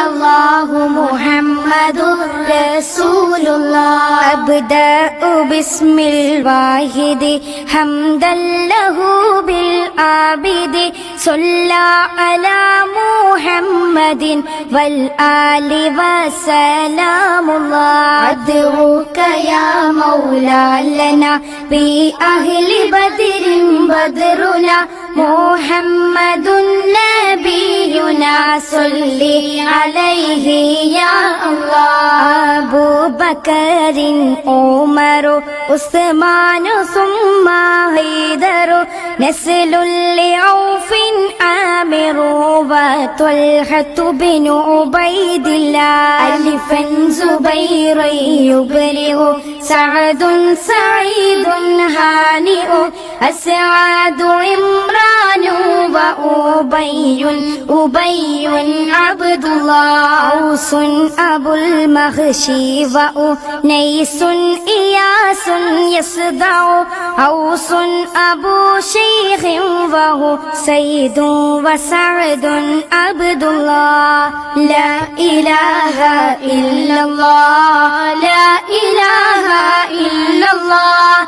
الله محمد رسول الله أبدأ باسم الواحد حمدا له بالعابد صلى على محمد والآل وسلام الله أدعوك يا مولا لنا بأهل بدر بدرنا محمد نبينا صل عليه يا الله. أبو بكر عمر عثمان ثم هيدر نسل لعوف عامر وطلحة بن عبيد الله. ألفا زبير يبرئ سعد سعيد هانئ. أسعد عمران وأبي أبي عبد الله أوس أبو المغشي وأنيس إياس يصدع أوس أبو شيخ وهو سيد وسعد عبد الله. لا إله إلا الله لا إله إلا الله.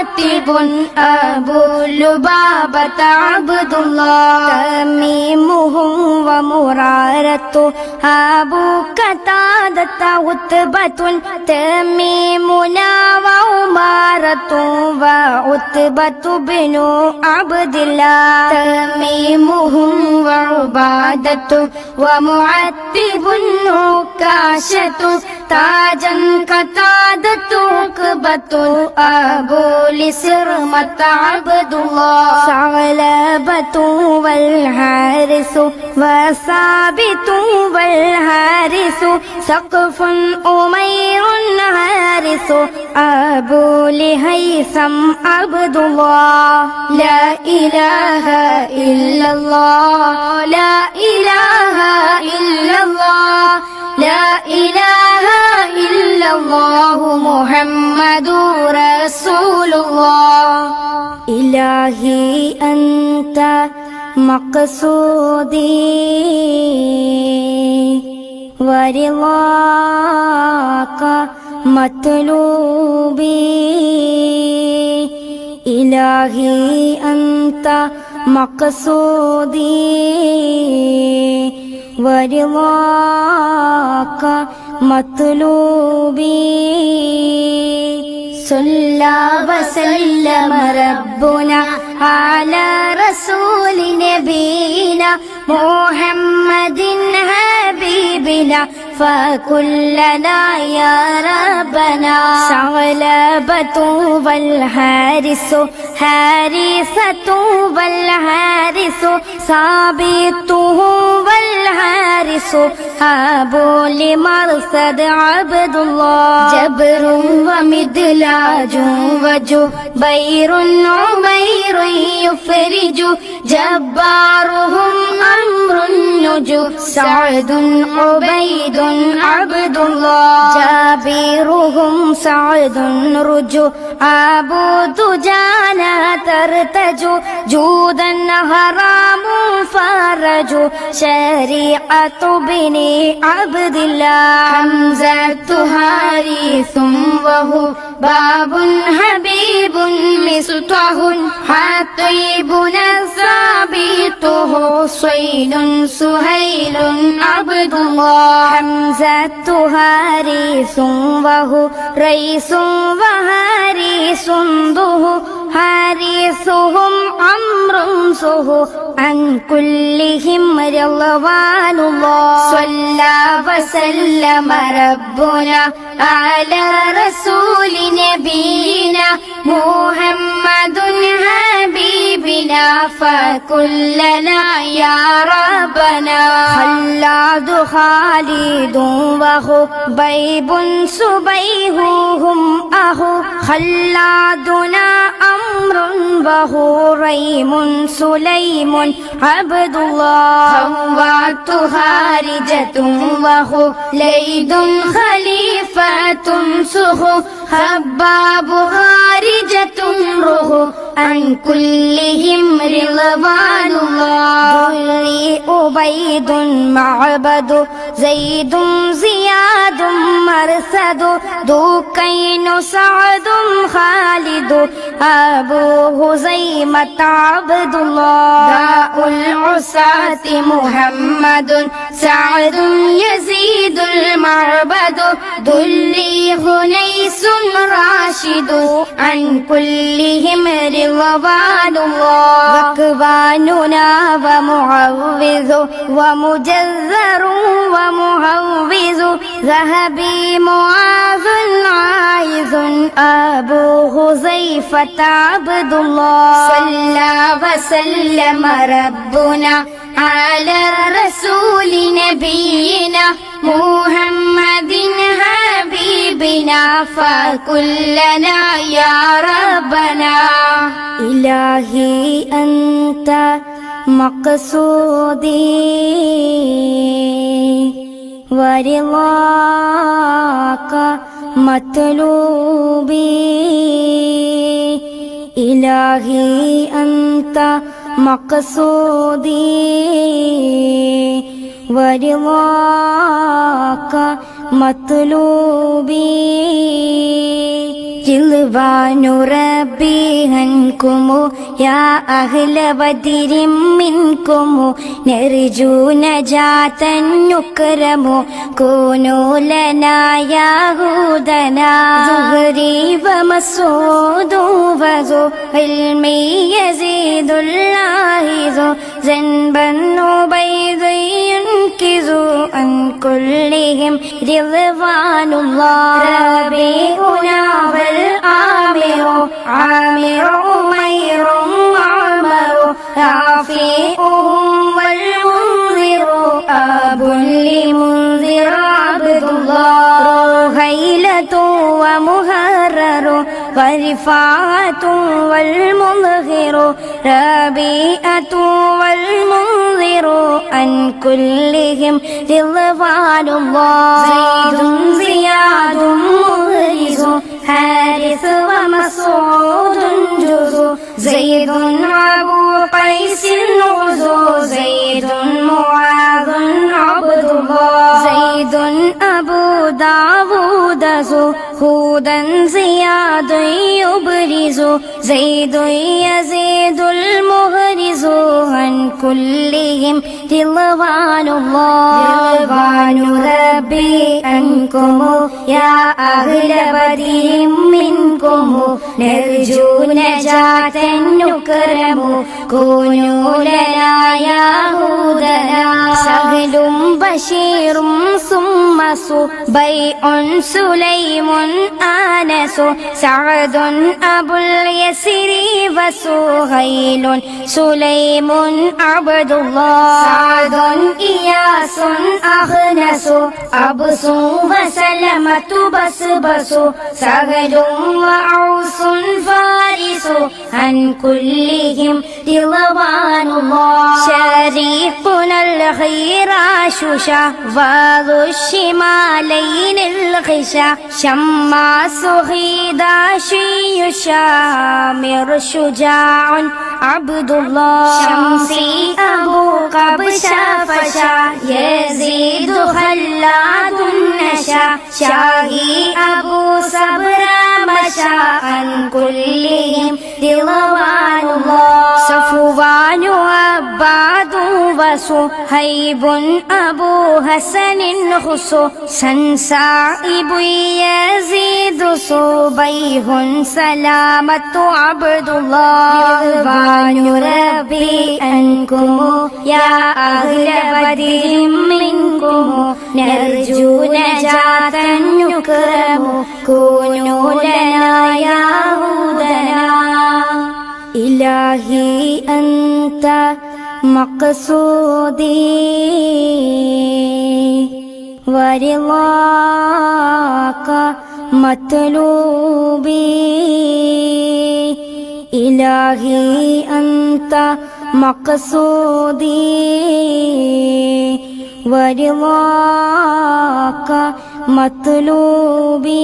ومعتب أبو لبابة عبد الله تميمهم ومرارة أبو قتادة عتبة تميمنا وعمارة وعتبة بن عبد الله تميمهم وعبادة ومعتب عكاشة تاجا قتادة عقبة أبو لسرمة عبد الله. ثعلبة والحارث وثابت والحارث سقف أمير حارث أبو لهيثم عبد الله. لا إله إلا الله لا إله إلا الله لا إله إلا الله محمد رسول الله إلهي أنت مقصودي ورضاك مطلوبي إلهي أنت مقصودي ورضاك مطلوبي صلى وسلم ربنا على رسول نبينا محمد حبيبنا فكلنا يا ربنا. ثعلبة والحارس حارثة والحارس ثابته والحارس أبو لمرصد عبد الله جبر ومدلاج وجبير عمير يفرج جبارهم أمر النجو سعد عبيد عبد الله جابرهم سعد رجو. أبو دجانا ترتجو. جودا حرام فرج شريعة بني عبد الله. حمزة حارث وهو باب حبيب مصطح حطيبنا ثابته صيد سهيل عبد الله حمزة حارث وهو ريس وحارس ضه حارثهم عمر صه عن كلهم رضوان الله. صلى وسلم ربنا على رسول نبينا محمد حبيبنا. فكلنا يا ربنا. خلاد خالد وخبيب سبيههم أخو. خلادنا أمر وهو ريم سليم عبد الله خوات خارجة وهو ليد خليفة سخو خباب خارجة روح عن كلهم رضوان الله. ذري أبيد معبد زيد زياد مرثد دوكين سعد خالد أبو هزيمة عبد الله. داء العساة محمد سعد يزيد المعبد. ذلي هنيس راشد عن كلهم رضوان الله. ركباننا ومعوذ ومجذر ومهوز ذهبي معاذ عايذ أبو حذيفة عبد الله. صلى وسلم ربنا على رسول نبينا محمد حبيبنا فكلنا يا ربنا إلهي أنت مقصودي ورضاك مطلوبي إلهي أنت مقصودي ورضاك مطلوبي رضوان ربي عنكم يا أهل بدر منكم نرجو نجاة نكرم كونوا لنا يا هودنا زهري ومسعود وذو علمي يزيد الله ذنبا عبيد ينكز عن كلهم رضوان الله. ربيعنا والآمر عامر أمير معمر رافيئهم والمنذر أب لمنذر عبد الله. رهيلة ومهرر ورفاعة والمظهر ربيئة والمنذر عن كلهم رضوان الله. زيد زياد مغرز حارث ومسعود جز. زيد أبو قيس غزو زيد معاذ عبد الله. زيد أبو داود هودا زياد يبرز زيد يزيد المغرز عن كلهم رضوان الله رضوان ربي عنكم يا أهل بدر منكم نرجو نجاة نكرم كونوا لنا يا هودنا سهل بشير ثم بيع سليم آنس. سعد أبو اليسر وسهيل سليم عبد الله. سعد إياس أخنس أبس وسلمة بسبس سهل وعوس فارس. عن كلهم رضوان الله. شريقنا الغشا فاض الشمالين الغشا شماس غيدا شي شامر شجاع عبد الله شمسي أبو قبشا فشا يزيد خلاد نشا. شاهي أبو صبر مشى عن كلهم رضوان الله. صفوان عباد وصهيب أبو حسن خصو سنسائب يزيد صبيه سلامة عبد الله رضوان ربي أنكم يا أهل بدر منكم نرجو نجاة نكرم كونوا لنا يا هود إلهي أنت مقصودي ورضاك مطلوبي إلهي أنت مقصودي ورضاك مطلوبي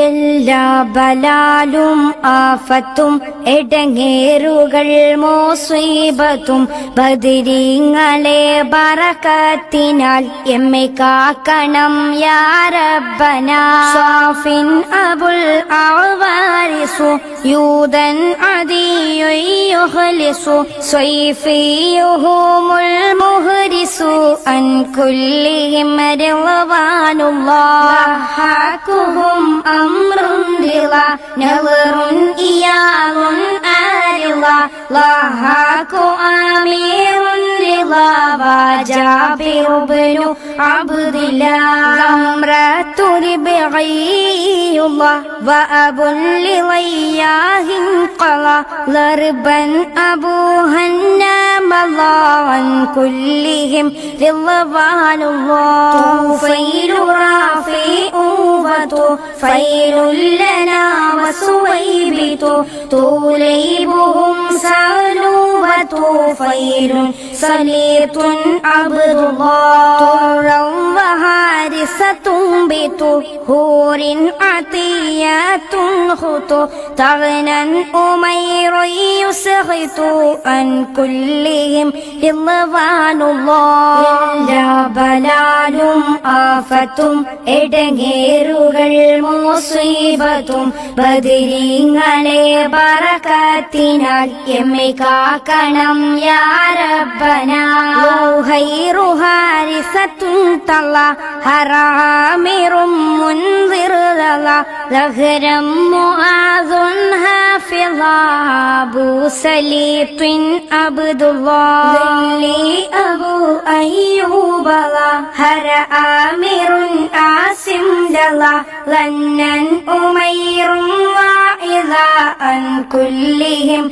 എല്ലാ ബലാലും ആഫത്തും എടങ്ങേറുകൾ മോസ്വീപത്തും ബദിരിങ്ങളെ ബറക്കത്തിനാൽ എമ്മെ കാക്കണം യാരബന സാഫിൻ അബുൽ ആവാരിസു യൂതൻ അദിയുഹ്ലിസു സ്വൈഫിയുഹുമുൽ മുഹ്രിസു അൻ കുല്ലിഹിം റിളവാനുല്ലാഹ് ഹാക്കുഹും أمر رضا نظر إياب آرضا ضحاك أمير رضا وجابر بن عبد الله زمرة ربعي الله وأب لضياه قضى ضربا أبو الله عن كلهم رضوان الله طفيل رافع وطفيل لنا وسويبت طوليبهم سالوا وطفيل سليط عبد الله طرا وهارسة بطهور عطيات خطو تغنى أمير يسخط عن كلهم رضوان الله എല്ലാ ബലാലും ആഫത്തും എടങ്ങേറുകൾ മോസീബത്തും ബദിരിങ്ങളെ ബറക്കത്തിനാൽ എമ്മെ കാക്കണം യാരബന ഹാരിസത്തും തള്ള ഹറാമിറും മുൻവിറുതള ലഹരം മുആദുൻ ഹാഫിള അബൂ സലീത്തിൻ അബ്ദുല്ലാഹ് അബൂ അയ്യൂബ ഹര ആമിറുൻ ആസിം ദല ലന്നൻ ഉമൈറും വാഇദ അൻ കുല്ലിഹിം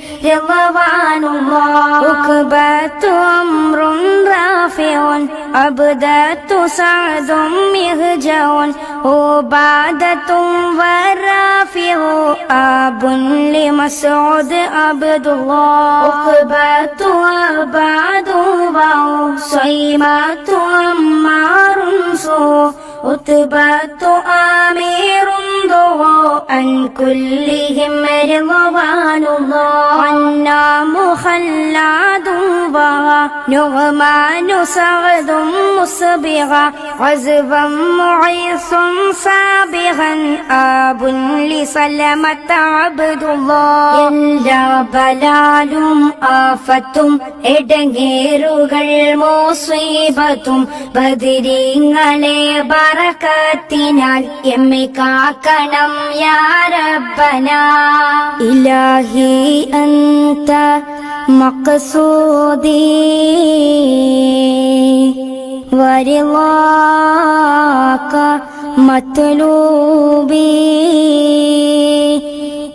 ومعان الله. ركبة أمر رافع عبدات سعد مهجع عبادة ورافع أب لمسعود عبد الله عقبة أبعد باو سيمات أمار سو عتبة أمير ضوء عن كلهم رضوان الله عنا مخلاد بغى نغمان سعد مسبغا عزبا معيص سابغا آب لسلمة عبد الله എല്ലാ ബലാലും ആഫത്തും എടങ്ങേറുകൾ മോസ്വീബത്തും ബദിരിങ്ങളെ ബറക്കത്തിനാൽ എമ്മെ കാക്കണം യാരബന ഇലാഹി അന്ത മഖസൂദി. വരിളാക മത്ലൂബി.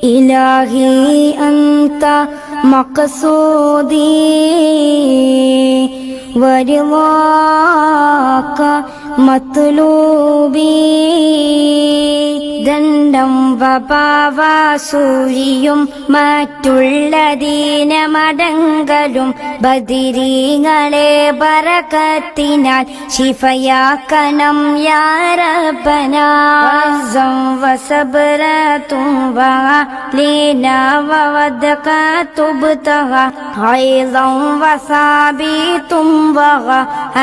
ഇലാഹി അന്ത മഖസൂദി. വരിളാക മത്ലൂബി. ദണ്ഡം വപാവാസൂരിയും മറ്റുള്ളതീനമടങ്കലും ബദിരീങ്ങളെ പറക്കത്തിനാൽ ശിഫയാക്കണം യാരപ്പനാസം വസബരത്തും തുബ്തഹ ഐദം വസാബി തുംവഹ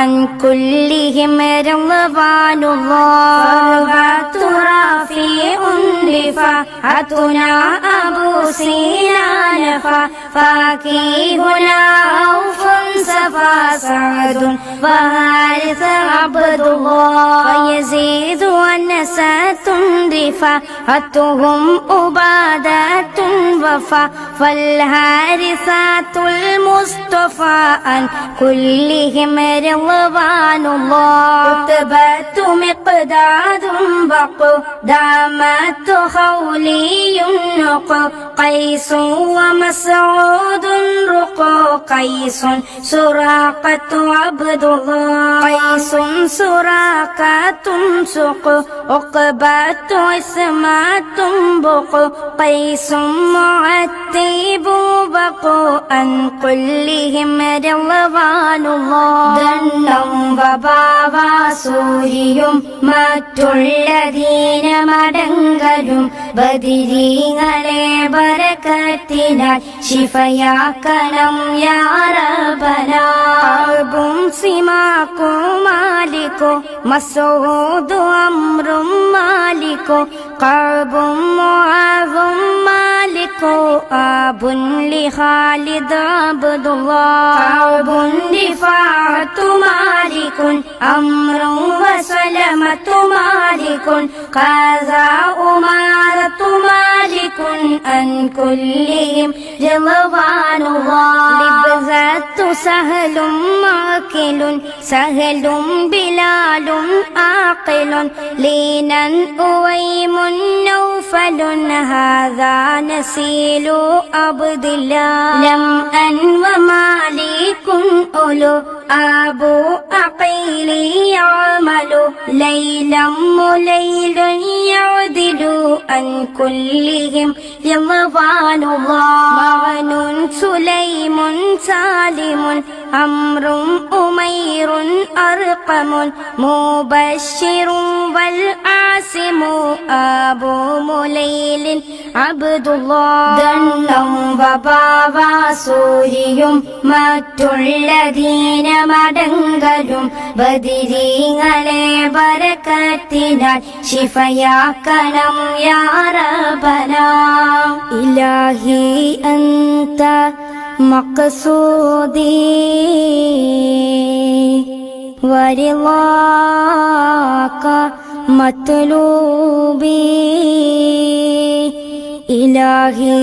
അൻകുല്ലിഹിമരം വാനുവാ തുറാഫി الله رافع رفعتنا أبو سينان فاكيهنا أوف سعد وحارث عبد الله ويزيد دفا رفاعتهم أبادات وفا. فالهارثات المصطفى أن كلهم رضوان الله. كتبت مقداد بق. دامات خولي نق قيس ومسعود رق. قيس سراق سراقة عبد الله قيس سراقة سق عقبة اسمة بق قيس معتب بق عن كلهم رضوان الله ദണ്ണം വബാവാസൂരിയും മറ്റുള്ള ദീനമടങ്കലും ബദിരീങ്ങളെ ബരക്കത്തിനാൽ ശിഫയാക്കണം شهاب سماك مالك مسعود أمر مالك قعب معاذ مالك آب لخالد عبد الله قعب دفاعة مالك أمر وسلمة مالك قذا أمارة مالك أن كلهم رضوان الله لبذات سهل معقل سهل بلال عاقل لينا أويم نوفل هذا نسيل عبد الله لم أن ومالك أولو أبو أقيل يعمل ليلا مليل يعدل عن كلهم യവ്വാനുള്ള സുലൈമുൻ സാലിമുൻ അമ്രും ഉമൈറുൻ അർക്കമുൻ മുബശിറും വൽ ആസിമു അബു അബ്ദുള്ളും വബാവാസൂരിയും മറ്റുള്ള ദീനമടങ്കലും ബദിരീങ്ങളെ വരക്ക ബർക്കത്തിനാൽ ശിഫയാക്കണം യാറബന. ഇലാഹി അന്ത മക്സൂദി വരിളാക മത്ലൂബി. ഇലാഹി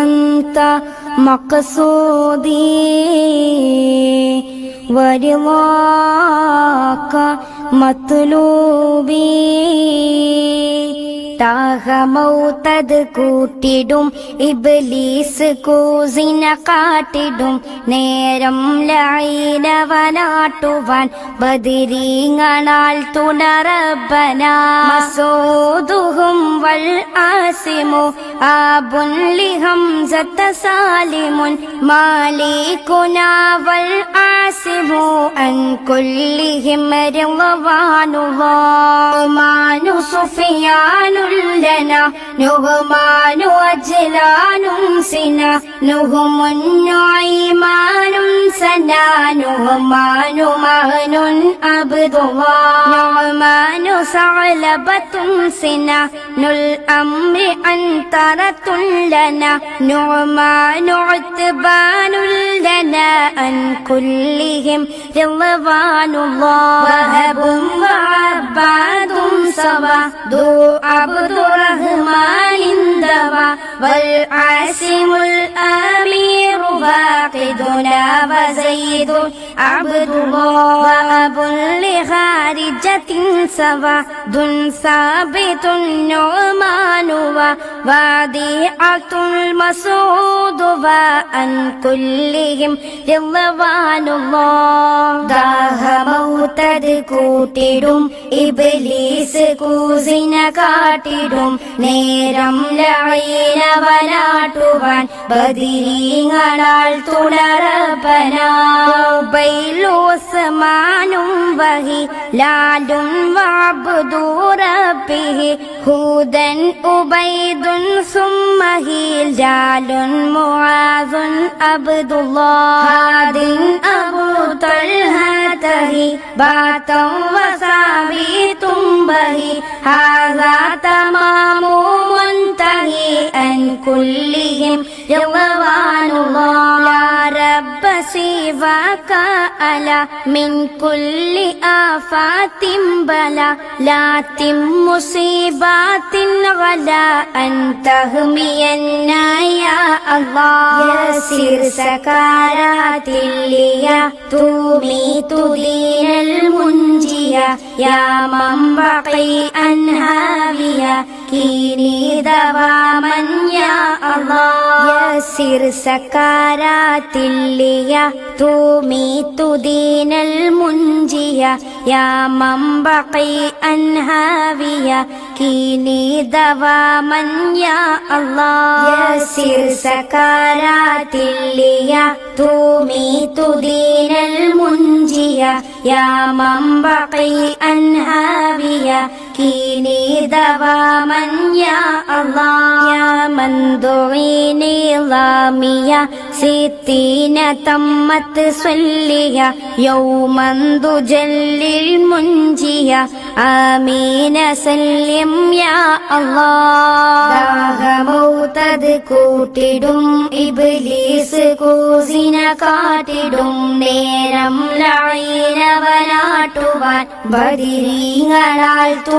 അന്ത മക്സൂദി വരിളാക مطلوبي താഹമൗത്തത് കൂട്ടിടും. ഇബ്ലീസ് കൂസിന കാട്ടിടും. നേരം ലൈനവനാട്ടുവാൻ ബദിരീങ്ങളാൽ തുണറബന. മസൂദുഹും വൽ ആസിമു ആബുൻ ലിഹംസത്ത സാലിമുൻ. മാലികുനാ വൽ ആസിമു അൻ കുല്ലിഹിം റളവാനുല്ലാഹ് صفيان صفيان لنا نهمان وجلان سنا نهم نعيمان سنا نهمان مهن عبد الله نعمان ثعلبة سنا الأمر أنترة لنا نعمان عتبان لنا أن كلهم رضوان الله وهب وعباد سوا ذو عبد الرحمن دوا والعاصم الأمير باقدنا وزيد عبد الله وأب لخارجة سوا دن ثابت النعمان ووادعة المسعود وأن كلهم رضوان الله ദാഹമൗത്തത് കൂട്ടിടും ഇബ്ലീസ് കൂസിന കാട്ടിടും. നേരം ലൈനവനാട്ടുവാൻ ബദിരീങ്ങളാൽ തുടരപ്പനാബൈലോസ്മാനും വഹി ലാലും വാബുദൂറബിഹി ഹൂദൻ ഉബൈദുൻ സുമ്മഹി ലാലുൻ മുആദുൻ അബ്ദുല്ലാഹിൻ അബൂ बही बातों वसावी तुम बही हाजा तमामो मुंतही अन कुल्लिहिम यववानुल्लाह رب سواك ألا من كل آفات بلا لا تم مصيبات غلا أن تهمي يا الله يسير سكرات اللي تومي تدي دين المنجية يا من بقي أنهابيا كيني دواما يا الله يسر سكارات اللي تميت دين المنجية يا من بقي أنهابيا كيني دواما يا الله يسر سكارات اللي تميت دين المنجية يا من بقي أنهابيا كيني دواما يا الله يا من دعيني ضامية ستين تمت صلية يوما تجل المنجية آمين سلم يا الله ദാഹമൗത്തത് കൂട്ടിടും ഇബ്ലീസ് കൂസിന കാട്ടിടും നേരം ലൈനവനാട്ടുവാൻ ബദിരീങ്ങളാൽ